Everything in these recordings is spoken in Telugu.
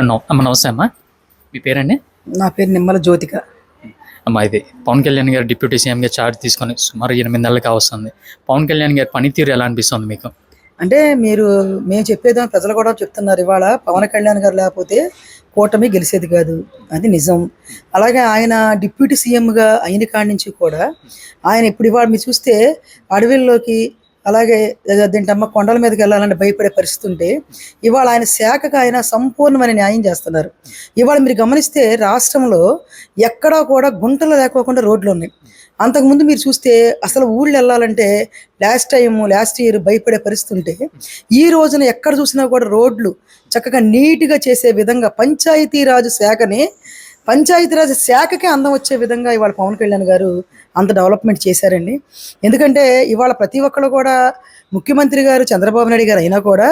అమ్మ నమస్తే అమ్మా. మీ పేరండి? నా పేరు నిమ్మల జ్యోతిక. అమ్మా ఇది పవన్ కళ్యాణ్ గారు డిప్యూటీ సీఎంగా చార్జ్ తీసుకొని సుమారు ఎనిమిది నెలలుగా వస్తుంది. పవన్ కళ్యాణ్ గారి పనితీరు ఎలా అనిపిస్తుంది మీకు? అంటే మీరు మేము చెప్పేదా ప్రజలు కూడా చెప్తున్నారు ఇవాళ పవన్ కళ్యాణ్ గారు లేకపోతే కూటమి గెలిచేది కాదు అది నిజం. అలాగే ఆయన డిప్యూటీ సీఎంగా అయిన కాడి నుంచి కూడా ఆయన ఇప్పుడు ఇవాళ మీరు చూస్తే అడవిల్లోకి అలాగే దీంటమ్మ కొండల మీదకి వెళ్ళాలంటే భయపడే పరిస్థితి ఉంటే ఇవాళ ఆయన శాఖకు ఆయన సంపూర్ణమైన న్యాయం చేస్తున్నారు. ఇవాళ మీరు గమనిస్తే రాష్ట్రంలో ఎక్కడా కూడా గుంటలు లేకోకుండా రోడ్లు ఉన్నాయి. అంతకుముందు మీరు చూస్తే అసలు ఊళ్ళు వెళ్ళాలంటే లాస్ట్ టైం లాస్ట్ ఇయర్ భయపడే పరిస్థితి ఉంటే ఈ రోజున ఎక్కడ చూసినా కూడా రోడ్లు చక్కగా నీట్గా చేసే విధంగా పంచాయతీరాజ్ శాఖని పంచాయతీరాజ్ శాఖకే అందం వచ్చే విధంగా ఇవాళ పవన్ కళ్యాణ్ గారు అంత డెవలప్మెంట్ చేశారండి. ఎందుకంటే ఇవాళ ప్రతి ఒక్కరు కూడా ముఖ్యమంత్రి గారు చంద్రబాబు నాయుడు గారు అయినా కూడా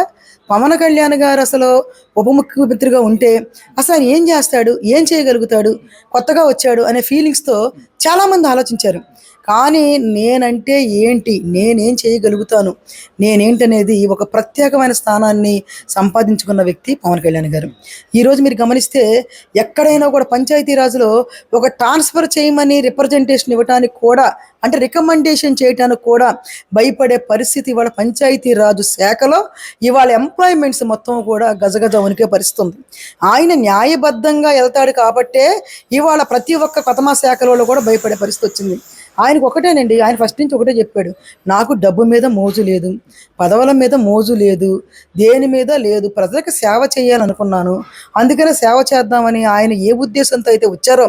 పవన్ కళ్యాణ్ గారు అసలు ఉప ముఖ్యమంత్రిగా ఉంటే అసలు ఆయన ఏం చేస్తాడు ఏం చేయగలుగుతాడు కొత్తగా వచ్చాడు అనే ఫీలింగ్స్తో చాలామంది ఆలోచించారు. కానీ నేనంటే ఏంటి? నేనేం చేయగలుగుతాను? నేనేంటనేది ఒక ప్రత్యేకమైన స్థానాన్ని సంపాదించుకున్న వ్యక్తి పవన్ కళ్యాణ్ గారు. ఈరోజు మీరు గమనిస్తే ఎక్కడైనా కూడా పంచాయతీరాజులో ఒక ట్రాన్స్ఫర్ చేయమని రిప్రజెంటేషన్ ఇవ్వడానికి కూడా అంటే రికమెండేషన్ చేయడానికి కూడా భయపడే పరిస్థితి ఇవాళ పంచాయతీరాజు శాఖలో ఇవాళ ఎంప్లాయ్మెంట్స్ మొత్తం కూడా గజగజ వణికే పరిస్థితి ఉంది ఆయన న్యాయబద్ధంగా వెళ్తాడు కాబట్టే ఇవాళ ప్రతి ఒక్క కొత్తమా శాఖలో కూడా భయపడే పరిస్థితి వచ్చింది. ఆయనకు ఒకటేనండి. ఆయన ఫస్ట్ నుంచి ఒకటే చెప్పాడు. నాకు డబ్బు మీద మోజు లేదు పదవుల మీద మోజు లేదు దేని మీద లేదు ప్రజలకు సేవ చేయాలనుకున్నాను. అందుకనే సేవ చేద్దామని ఆయన ఏ ఉద్దేశంతో అయితే వచ్చారో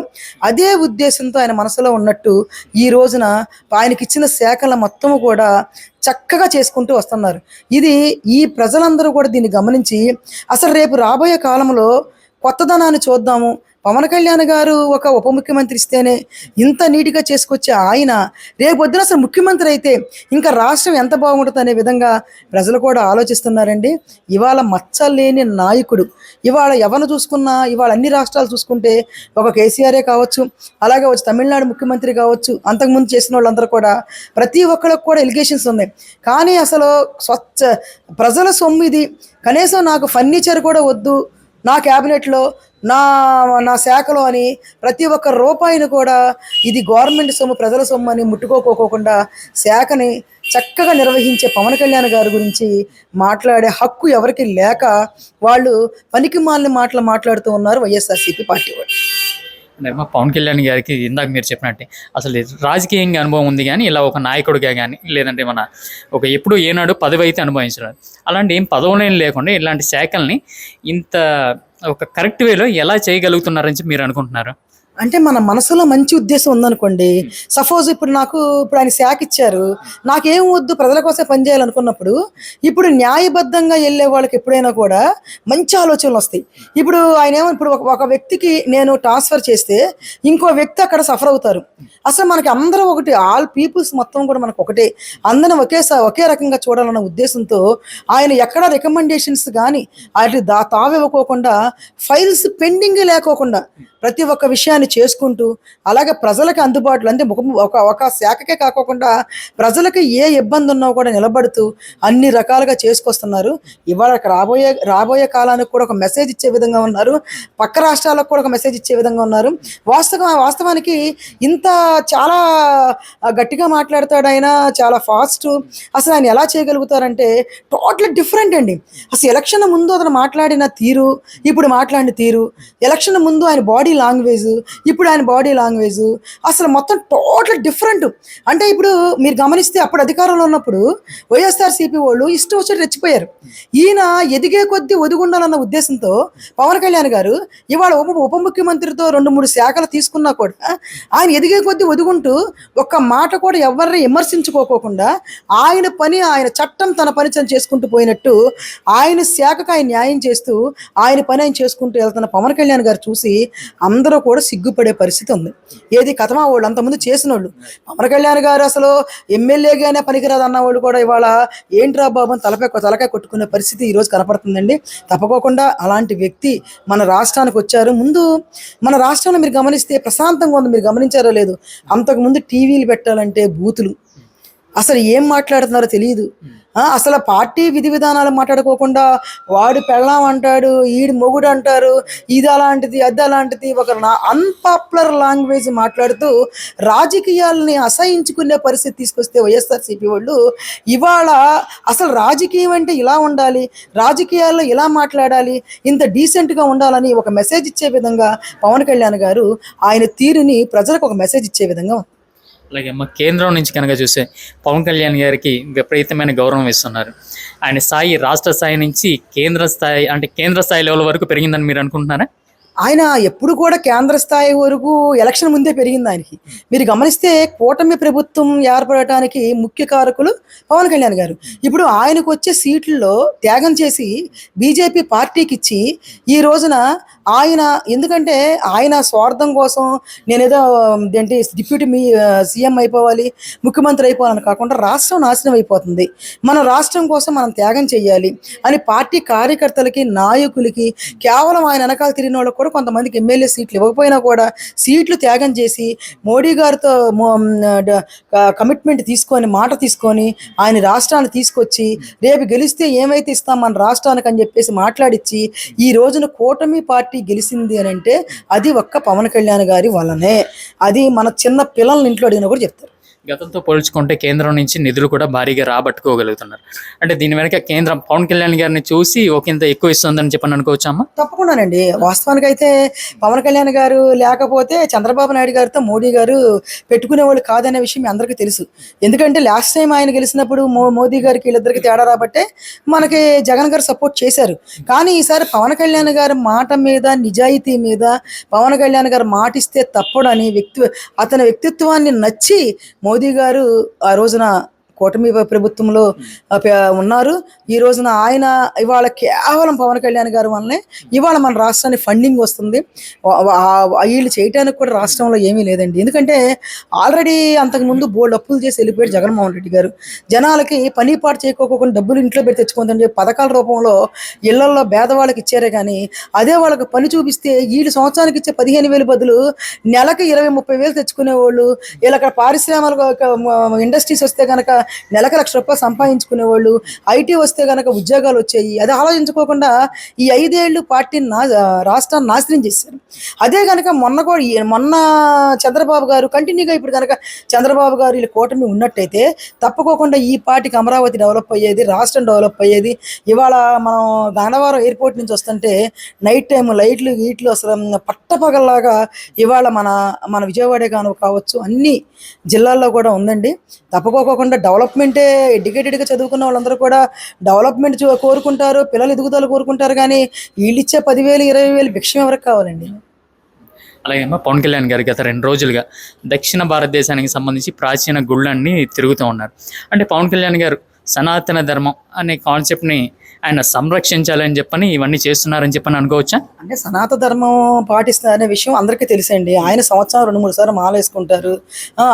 అదే ఉద్దేశంతో ఆయన మనసులో ఉన్నట్టు ఈ రోజున ఆయనకి ఇచ్చిన శాఖల మొత్తము కూడా చక్కగా చేసుకుంటూ వస్తున్నారు. ఇది ఈ ప్రజలందరూ కూడా దీన్ని గమనించి అసలు రేపు రాబోయే కాలంలో కొత్తదనాన్ని చూద్దాము పవన్ కళ్యాణ్ గారు ఒక ఉప ముఖ్యమంత్రి ఇస్తేనే ఇంత నీట్గా చేసుకొచ్చే ఆయన రేపు పొద్దున అసలు ముఖ్యమంత్రి అయితే ఇంకా రాష్ట్రం ఎంత బాగుంటుంది అనే విధంగా ప్రజలు కూడా ఆలోచిస్తున్నారండి. ఇవాళ మచ్చలేని నాయకుడు ఇవాళ ఎవరిని చూసుకున్నా ఇవాళ అన్ని రాష్ట్రాలు చూసుకుంటే ఒక కేసీఆరే కావచ్చు అలాగే వచ్చి తమిళనాడు ముఖ్యమంత్రి కావచ్చు అంతకుముందు చేసిన వాళ్ళందరూ కూడా ప్రతి ఒక్కరికి కూడా ఎలిగేషన్స్ ఉన్నాయి. కానీ అసలు స్వచ్ఛ ప్రజల సొమ్ము ఇది కనీసం నాకు ఫర్నిచర్ కూడా వద్దు నా క్యాబినెట్లో నా నా శాఖలో అని ప్రతి ఒక్క రూపాయిని కూడా ఇది గవర్నమెంట్ సొమ్ము ప్రజల సొమ్ము అని ముట్టుకోకోకుండా శాఖని చక్కగా నిర్వహించే పవన్ కళ్యాణ్ గారి గురించి మాట్లాడే హక్కు ఎవరికి లేక వాళ్ళు పనికి మాలిన మాటలు మాట్లాడుతూ ఉన్నారు వైఎస్ఆర్సీపీ పార్టీ వాళ్ళు. మా పవన్ కళ్యాణ్ గారికి ఇందాక మీరు చెప్పినట్టే అసలు రాజకీయంగా అనుభవం ఉంది కానీ ఇలా ఒక నాయకుడిగా కానీ లేదంటే మన ఒక ఎప్పుడు ఏనాడు పదవి అయితే అనుభవించడం. అలాంటి ఏం పదవులేం లేకుండా ఇలాంటి శాఖల్ని ఇంత ఒక కరెక్ట్ వేలో ఎలా చేయగలుగుతున్నారని చెప్పి మీరు అనుకుంటున్నారు? అంటే మన మనసులో మంచి ఉద్దేశం ఉందనుకోండి సపోజ్ ఇప్పుడు నాకు ఇప్పుడు ఆయన శాఖ ఇచ్చారు నాకేం వద్దు ప్రజల కోసం పనిచేయాలనుకున్నప్పుడు ఇప్పుడు న్యాయబద్ధంగా వెళ్ళే వాళ్ళకి ఎప్పుడైనా కూడా మంచి ఆలోచనలు వస్తాయి. ఇప్పుడు ఆయన ఏమో ఇప్పుడు ఒక ఒక వ్యక్తికి నేను ట్రాన్స్ఫర్ చేస్తే ఇంకో వ్యక్తి అక్కడ సఫర్ అవుతారు. అసలు మనకి అందరూ ఒకటి ఆల్ పీపుల్స్ మొత్తం కూడా మనకు ఒకటే. అందరం ఒకేసారి ఒకే రకంగా చూడాలన్న ఉద్దేశంతో ఆయన ఎక్కడ రికమెండేషన్స్ కానీ అటు దా తావివ్వకోకుండా ఫైల్స్ పెండింగ్ లేకోకుండా ప్రతి ఒక్క విషయాన్ని చేసుకుంటూ అలాగే ప్రజలకు అందుబాటులో అంటే ఒక ఒక ఒక శాఖకే కాకోకుండా ప్రజలకు ఏ ఇబ్బంది ఉన్నా కూడా నిలబడుతూ అన్ని రకాలుగా చేసుకొస్తున్నారు. ఇవాళ రాబోయే రాబోయే కాలానికి కూడా ఒక మెసేజ్ ఇచ్చే విధంగా ఉన్నారు. పక్క రాష్ట్రాలకు కూడా ఒక మెసేజ్ ఇచ్చే విధంగా ఉన్నారు. వాస్తవ వాస్తవానికి ఇంత చాలా గట్టిగా మాట్లాడతాడు ఆయన చాలా ఫాస్ట్. అసలు ఆయన ఎలా చేయగలుగుతారంటే టోటల్ డిఫరెంట్ అండి. అసలు ఎలక్షన్ ముందు అతను మాట్లాడిన తీరు ఇప్పుడు మాట్లాడిన తీరు ఎలక్షన్ ముందు ఆయన బాడీ లాంగ్వేజ్ ఇప్పుడు ఆయన బాడీ లాంగ్వేజ్ అసలు మొత్తం టోటల్ డిఫరెంట్. అంటే ఇప్పుడు మీరు గమనిస్తే అప్పుడు అధికారంలో ఉన్నప్పుడు వైఎస్ఆర్ సిపి వాళ్ళు ఇష్టం వచ్చి రెచ్చిపోయారు. ఈయన ఎదిగే కొద్దీ ఒదిగుండాలన్న ఉద్దేశంతో పవన్ కళ్యాణ్ గారు ఇవాళ ఉప ఉప ముఖ్యమంత్రితో రెండు మూడు శాఖలు తీసుకున్నా కూడా ఆయన ఎదిగే కొద్దీ ఒదుగుంటూ ఒక్క మాట కూడా ఎవరిని విమర్శించుకోకుండా ఆయన పని ఆయన చట్టం తన పని తను చేసుకుంటూ పోయినట్టు ఆయన శాఖకు ఆయన న్యాయం చేస్తూ ఆయన పని ఆయన చేసుకుంటూ వెళ్తున్న పవన్ కళ్యాణ్ గారు చూసి అందరూ కూడా సిగ్గుపడే పరిస్థితి ఉంది. ఏది కథమా వాళ్ళు అంతకుముందు చేసిన వాళ్ళు పవన్ కళ్యాణ్ గారు అసలు ఎమ్మెల్యేగానే పనికిరాదు అన్న వాళ్ళు కూడా ఇవాళ ఏంట్రా బాబు అని తలపై తలకాయ కొట్టుకునే పరిస్థితి ఈరోజు కనపడుతుందండి. తప్పకోకుండా అలాంటి వ్యక్తి మన రాష్ట్రానికి వచ్చారు. ముందు మన రాష్ట్రంలో మీరు గమనిస్తే ప్రశాంతంగా ఉంది. మీరు గమనించారో లేదు. అంతకుముందు టీవీలు పెట్టాలంటే బూతులు. అసలు ఏం మాట్లాడుతున్నారో తెలియదు అసలు పార్టీ విధి విధానాలు మాట్లాడుకోకుండా వాడు పెళ్ళాం అంటాడు ఈడు మొగుడు అంటారు ఇది అలాంటిది అది అలాంటిది ఒక అన్పాపులర్ లాంగ్వేజ్ మాట్లాడుతూ రాజకీయాలని అసహించుకునే పరిస్థితి తీసుకొస్తే వైఎస్ఆర్సీపీ వాళ్ళు ఇవాళ అసలు రాజకీయం అంటే ఇలా ఉండాలి రాజకీయాల్లో ఇలా మాట్లాడాలి ఇంత డీసెంట్గా ఉండాలని ఒక మెసేజ్ ఇచ్చే విధంగా పవన్ కళ్యాణ్ గారు ఆయన తీరుని ప్రజలకు ఒక మెసేజ్ ఇచ్చే విధంగా ఉంది. అలాగే మా కేంద్రం నుంచి కనుక చూస్తే పవన్ కళ్యాణ్ గారికి విపరీతమైన గౌరవం ఇస్తున్నారు ఆయన స్థాయి రాష్ట్ర స్థాయి నుంచి కేంద్ర స్థాయి అంటే కేంద్ర స్థాయి లెవెల్ వరకు పెరిగిందని మీరు అనుకుంటున్నారా? ఆయన ఎప్పుడు కూడా కేంద్ర స్థాయి వరకు ఎలక్షన్ ముందే పెరిగింది ఆయనకి. మీరు గమనిస్తే కూటమి ప్రభుత్వం ఏర్పడటానికి ముఖ్య కారకులు పవన్ కళ్యాణ్ గారు. ఇప్పుడు ఆయనకు వచ్చే సీట్లలో త్యాగం చేసి బీజేపీ పార్టీకి ఇచ్చి ఈ రోజున ఆయన ఎందుకంటే ఆయన స్వార్థం కోసం నేనేదో ఏంటి డిప్యూటీ మీ సీఎం అయిపోవాలి ముఖ్యమంత్రి అయిపోవాలని కాకుండా రాష్ట్రం నాశనం అయిపోతుంది. మన రాష్ట్రం కోసం మనం త్యాగం చేయాలి అని పార్టీ కార్యకర్తలకి నాయకులకి కేవలం ఆయన వెనకాల తిరిగిన వాళ్ళకి కూడా కొంతమందికి ఎమ్మెల్యే సీట్లు ఇవ్వకపోయినా కూడా సీట్లు త్యాగం చేసి మోడీ గారితో కమిట్మెంట్ తీసుకొని మాట తీసుకొని ఆయన రాష్ట్రాన్ని తీసుకొచ్చి రేపు గెలిస్తే ఏమైతే ఇస్తాం మన రాష్ట్రానికి అని చెప్పేసి మాట్లాడిచ్చి ఈ రోజున కూటమి పార్టీ గెలిచింది అని అంటే అది ఒక్క పవన్ కళ్యాణ్ గారి వల్లనే. అది మన చిన్న పిల్లల్ని ఇంట్లో అడిగినా కూడా చెప్తారు. గతంతో పోల్చుకుంటే కేంద్రం నుంచి నిధులు కూడా భారీగా రాబట్టుకోగలుగుతున్నారు. అంటే దీని వెనక కేంద్రం పవన్ కళ్యాణ్ గారిని చూసి ఒకంత ఎక్కువ ఇస్తుందని చెప్పని అనుకోవచ్చమ్మా తప్పకుండానండి. వాస్తవానికి అయితే పవన్ కళ్యాణ్ గారు లేకపోతే చంద్రబాబు నాయుడు గారితో మోడీ గారు పెట్టుకునే వాళ్ళు కాదనే విషయం మీ అందరికీ తెలుసు. ఎందుకంటే లాస్ట్ టైం ఆయన గెలిచినప్పుడు మో మోదీ గారికి వీళ్ళిద్దరికి తేడా రాబట్టే మనకి జగన్ గారు సపోర్ట్ చేశారు. కానీ ఈసారి పవన్ కళ్యాణ్ గారి మాట మీద నిజాయితీ మీద పవన్ కళ్యాణ్ గారు మాటిస్తే తప్పడని వ్యక్తి అతని వ్యక్తిత్వాన్ని నచ్చి మోదీ గారు ఆ రోజున కూటమి ప్రభుత్వంలో ఉన్నారు. ఈ రోజున ఆయన ఇవాళ కేవలం పవన్ కళ్యాణ్ గారు వల్లనే ఇవాళ మన రాష్ట్రానికి ఫండింగ్ వస్తుంది. వీళ్ళు చేయడానికి కూడా రాష్ట్రంలో ఏమీ లేదండి. ఎందుకంటే ఆల్రెడీ అంతకుముందు బోల్డ్ అప్పులు చేసి వెళ్ళిపోయాడు జగన్మోహన్ రెడ్డి గారు. జనాలకి పని పాటు చేయకోకుండా డబ్బులు ఇంట్లో పెట్టి తెచ్చుకుందని చెప్పి పథకాల రూపంలో ఇళ్ళలో పేదవాళ్ళకి ఇచ్చారే కానీ అదే వాళ్ళకి పని చూపిస్తే వీళ్ళు సంవత్సరానికి ఇచ్చే పదిహేను వేలు బదులు నెలకి ఇరవై ముప్పై వేలు తెచ్చుకునేవాళ్ళు. వీళ్ళ అక్కడ పారిశ్రామిక ఇండస్ట్రీస్ వస్తే కనుక నెలకు లక్ష రూపాయలు సంపాదించుకునేవాళ్ళు ఐటీ వస్తే కనుక ఉద్యోగాలు వచ్చాయి. అది ఆలోచించుకోకుండా ఈ ఐదేళ్ళు పార్టీని నా రాష్ట్రాన్ని నాశనం చేశారు. అదే కనుక మొన్న కూడా మొన్న చంద్రబాబు గారు కంటిన్యూగా ఇప్పుడు కనుక చంద్రబాబు గారు వీళ్ళ కూటమి ఉన్నట్టయితే తప్పుకోకుండా ఈ పార్టీకి అమరావతి డెవలప్ అయ్యేది రాష్ట్రం డెవలప్ అయ్యేది. ఇవాళ మనం గన్నవరం ఎయిర్పోర్ట్ నుంచి వస్తుంటే నైట్ టైం లైట్లు గీట్లు అసలు పట్టపగల్లాగా ఇవాళ మన మన విజయవాడే కాను కావచ్చు అన్ని జిల్లాల్లో కూడా ఉందండి. తప్పుకోకుండా డెవలప్ డెవలప్మెంటే ఎడ్యుకేటెడ్గా చదువుకున్న వాళ్ళందరూ కూడా డెవలప్మెంట్ కోరుకుంటారు పిల్లలు ఎదుగుదల కోరుకుంటారు కానీ వీళ్ళు ఇచ్చే పదివేలు ఇరవై వేలు భిక్షం ఎవరికి కావాలండి? అలాగే పవన్ కళ్యాణ్ గారు గత రెండు రోజులుగా దక్షిణ భారతదేశానికి సంబంధించి ప్రాచీన గుళ్ళన్నీ తిరుగుతూ ఉన్నారు. అంటే పవన్ కళ్యాణ్ గారు సనాతన ధర్మం అనే కాన్సెప్ట్ని ఆయన సంరక్షించాలని చెప్పని ఇవన్నీ చేస్తున్నారని చెప్పని అనుకోవచ్చా? అంటే సనాతన ధర్మం పాటిస్తారనే విషయం అందరికీ తెలిసండి. ఆయన సంవత్సరం రెండు మూడు సార్లు మాల వేసుకుంటారు.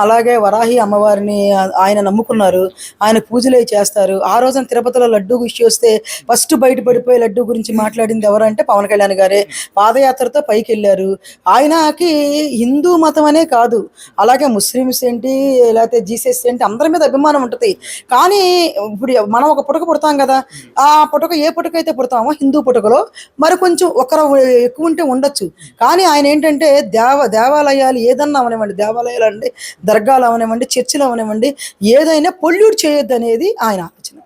అలాగే వరాహి అమ్మవారిని ఆయన నమ్ముకున్నారు. ఆయన పూజలు చేస్తారు. ఆ రోజున తిరుపతిలో లడ్డు గురించి వస్తే ఫస్ట్ బయటపడిపోయి లడ్డు గురించి మాట్లాడింది ఎవరంటే పవన్ కళ్యాణ్ గారే. పాదయాత్రతో పైకి వెళ్ళారు. ఆయనకి హిందూ మతం అనే కాదు. అలాగే ముస్లిమ్స్ ఏంటి లేకపోతే జీసస్ ఏంటి అందరి మీద అభిమానం ఉంటుంది. కానీ ఇప్పుడు మనం ఒక పుటక పుడతాం కదా ఆ పుటక ఏ పుటక అయితే పుడతామో హిందూ పుటకలో మరి కొంచెం ఒకరు ఎక్కువ ఉంటే ఉండొచ్చు. కానీ ఆయన ఏంటంటే దేవ దేవాలయాలు ఏదన్నా అవనివ్వండి దేవాలయాలు అంటే దర్గాలు అవనివ్వండి చర్చిలు అవనివ్వండి ఏదైనా పొల్యూట్ చేయొద్దు అనేది ఆయన ఆలోచన